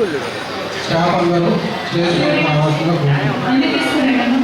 రాహుల్ గారు స్టేజ్ మీద రావాల్సిందిగా కోరుతున్నాను.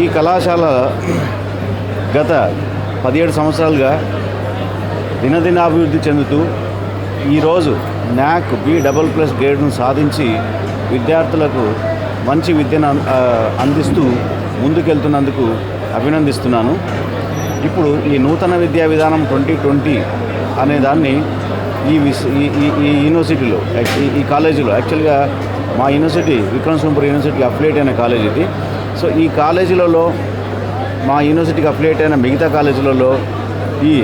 ఈ కళాశాల గత పదిహేడు సంవత్సరాలుగా దినదినాభివృద్ధి చెందుతూ ఈరోజు న్యాక్ బి డబల్ ప్లస్ గ్రేడ్ను సాధించి విద్యార్థులకు మంచి విద్యను అన్- అందిస్తూ ముందుకెళ్తున్నందుకు అభినందిస్తున్నాను. ఇప్పుడు ఈ నూతన విద్యా విధానం ట్వంటీ ట్వంటీ అనే దాన్ని ఈ విస్ ఈ ఈ- ఈ యూనివర్సిటీలో ఈ- ఈ కాలేజీలో యాక్చువల్గా మా యూనివర్సిటీ విక్రమ్ సుంపూర్ యూనివర్సిటీకి అఫిలియేట్ అయిన కాలేజ్ ఇది సో ఈ కాలేజీలలో మా యూనివర్సిటీకి అఫిలియేట్ అయిన మిగతా కాలేజీలలో ఈ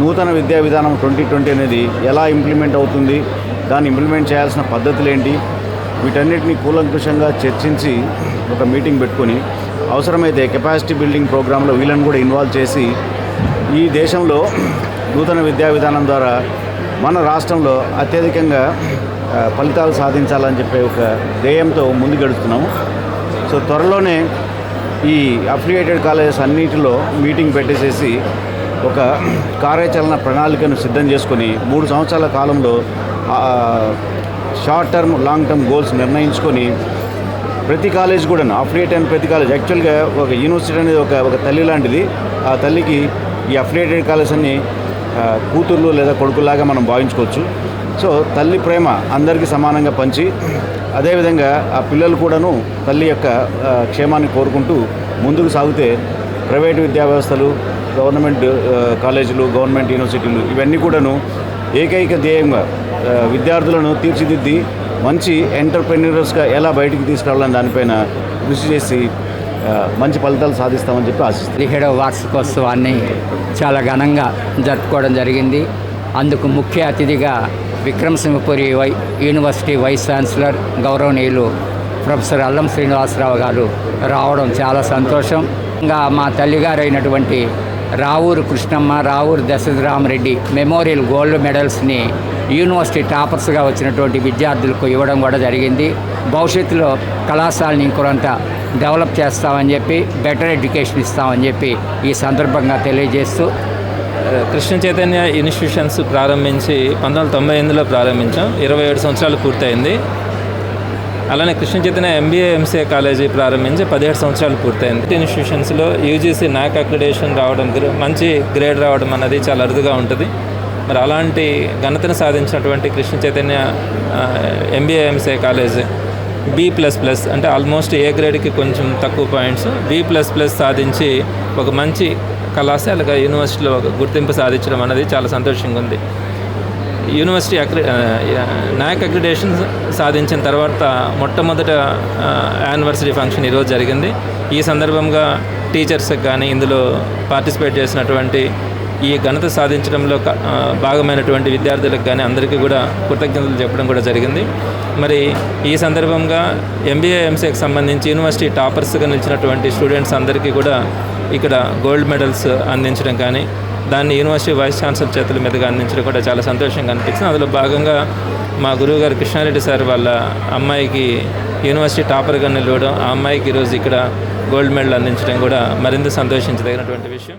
నూతన విద్యా విధానం ట్వంటీ ట్వంటీ అనేది ఎలా ఇంప్లిమెంట్ అవుతుంది దాన్ని ఇంప్లిమెంట్ చేయాల్సిన పద్ధతులు ఏంటి వీటన్నిటిని కూలంకుషంగా చర్చించి ఒక మీటింగ్ పెట్టుకొని అవసరమైతే కెపాసిటీ బిల్డింగ్ ప్రోగ్రాంలో వీళ్ళని కూడా ఇన్వాల్వ్ చేసి ఈ దేశంలో నూతన విద్యా విధానం ద్వారా మన రాష్ట్రంలో అత్యధికంగా ఫలితాలు సాధించాలని చెప్పే ఒక ధ్యేయంతో ముందుకెడుతున్నాము సో త్వరలోనే ఈ అఫిలియేటెడ్ కాలేజెస్ అన్నిటిలో మీటింగ్ పెట్టేసేసి ఒక కార్యాచరణ ప్రణాళికను సిద్ధం చేసుకొని మూడు సంవత్సరాల కాలంలో short term long term goals నిర్ణయించుకొని ప్రతి కాలేజ్ కూడా అఫిలియేట్ అయిన ప్రతి కాలేజ్ యాక్చువల్గా ఒక యూనివర్సిటీ అనేది ఒక ఒక తల్లి లాంటిది. ఆ తల్లికి ఈ అఫిలియేటెడ్ కాలేజ్ అన్ని కూతుర్లు లేదా కొడుకులాగా మనం భావించుకోవచ్చు. సో తల్లి ప్రేమ అందరికీ సమానంగా పంచి అదేవిధంగా ఆ పిల్లలు కూడాను తల్లి యొక్క క్షేమాన్ని కోరుకుంటూ ముందుకు సాగితే ప్రైవేట్ విద్యా వ్యవస్థలు గవర్నమెంట్ కాలేజీలు గవర్నమెంట్ యూనివర్సిటీలు ఇవన్నీ కూడాను ఏకైక ధ్యేయంగా విద్యార్థులను తీర్చిదిద్ది మంచి ఎంటర్ప్రెన్యూరర్స్గా ఎలా బయటికి తీసుకురావాలని దానిపైన కృషి చేసి మంచి ఫలితాలు సాధిస్తామని చెప్పి ఆశిస్తాను పదిహేడవ వార్షికోత్సవాన్ని చాలా ఘనంగా జరుపుకోవడం జరిగింది. అందుకు ముఖ్య అతిథిగా విక్రమసింహపురి వై యూనివర్సిటీ వైస్ ఛాన్సలర్ గౌరవనీయులు ప్రొఫెసర్ అల్లం శ్రీనివాసరావు గారు రావడం చాలా సంతోషం. ఇంకా మా తల్లిగారు అయినటువంటి రావూరు కృష్ణమ్మ రావూరు దశరథరామరెడ్డి మెమోరియల్ గోల్డ్ మెడల్స్ని యూనివర్సిటీ టాపర్స్గా వచ్చినటువంటి విద్యార్థులకు ఇవ్వడం కూడా జరిగింది. భవిష్యత్తులో కళాశాలని ఇంకొంత డెవలప్ చేస్తామని చెప్పి బెటర్ ఎడ్యుకేషన్ ఇస్తామని చెప్పి ఈ సందర్భంగా తెలియజేస్తూ కృష్ణ చైతన్య ఇన్స్టిట్యూషన్స్ ప్రారంభించి పంతొమ్మిది వందల తొంభై ఎనిమిదిలో ప్రారంభించాం. ఇరవై ఏడు సంవత్సరాలు పూర్తయింది. అలానే Krishna Chaitanya MBA MCA college ప్రారంభించి పదిహేడు సంవత్సరాలు పూర్తయింది. ఇన్స్టిట్యూషన్స్లో యూజీసీ నాక్ అక్రిడేషన్ రావడం మంచి గ్రేడ్ రావడం అన్నది చాలా అరుదుగా ఉంటుంది. మరి అలాంటి ఘనతను సాధించినటువంటి Krishna Chaitanya MBA MCA college B plus plus అంటే ఆల్మోస్ట్ ఏ గ్రేడ్కి కొంచెం తక్కువ పాయింట్స్ బి ప్లస్ ప్లస్ సాధించి ఒక మంచి కళాశాలగా యూనివర్సిటీలో ఒక గుర్తింపు సాధించడం అనేది చాలా సంతోషంగా ఉంది. యూనివర్సిటీ అక్రి నాయక్ అక్రిడేషన్ సాధించిన తర్వాత మొట్టమొదట యానివర్సరీ ఫంక్షన్ ఈరోజు జరిగింది. ఈ సందర్భంగా టీచర్స్కి కానీ ఇందులో పార్టిసిపేట్ చేసినటువంటి ఈ ఘనత సాధించడంలో భాగమైనటువంటి విద్యార్థులకు కానీ అందరికీ కూడా కృతజ్ఞతలు చెప్పడం కూడా జరిగింది. మరి ఈ సందర్భంగా ఎంబీఏ ఎంసీకి సంబంధించి యూనివర్సిటీ టాపర్స్గా నిలిచినటువంటి స్టూడెంట్స్ అందరికీ కూడా ఇక్కడ గోల్డ్ మెడల్స్ అందించడం కానీ దాన్ని యూనివర్సిటీ వైస్ ఛాన్సలర్ చేతుల మీదుగా అందించడం కూడా చాలా సంతోషంగా అనిపిస్తుంది. అందులో భాగంగా మా గురువుగారు కృష్ణారెడ్డి సార్ వాళ్ళ అమ్మాయికి యూనివర్సిటీ టాపర్గా నిలవడం ఆ అమ్మాయికి ఈరోజు ఇక్కడ గోల్డ్ మెడల్ అందించడం కూడా మరింత సంతోషించదగినటువంటి విషయం.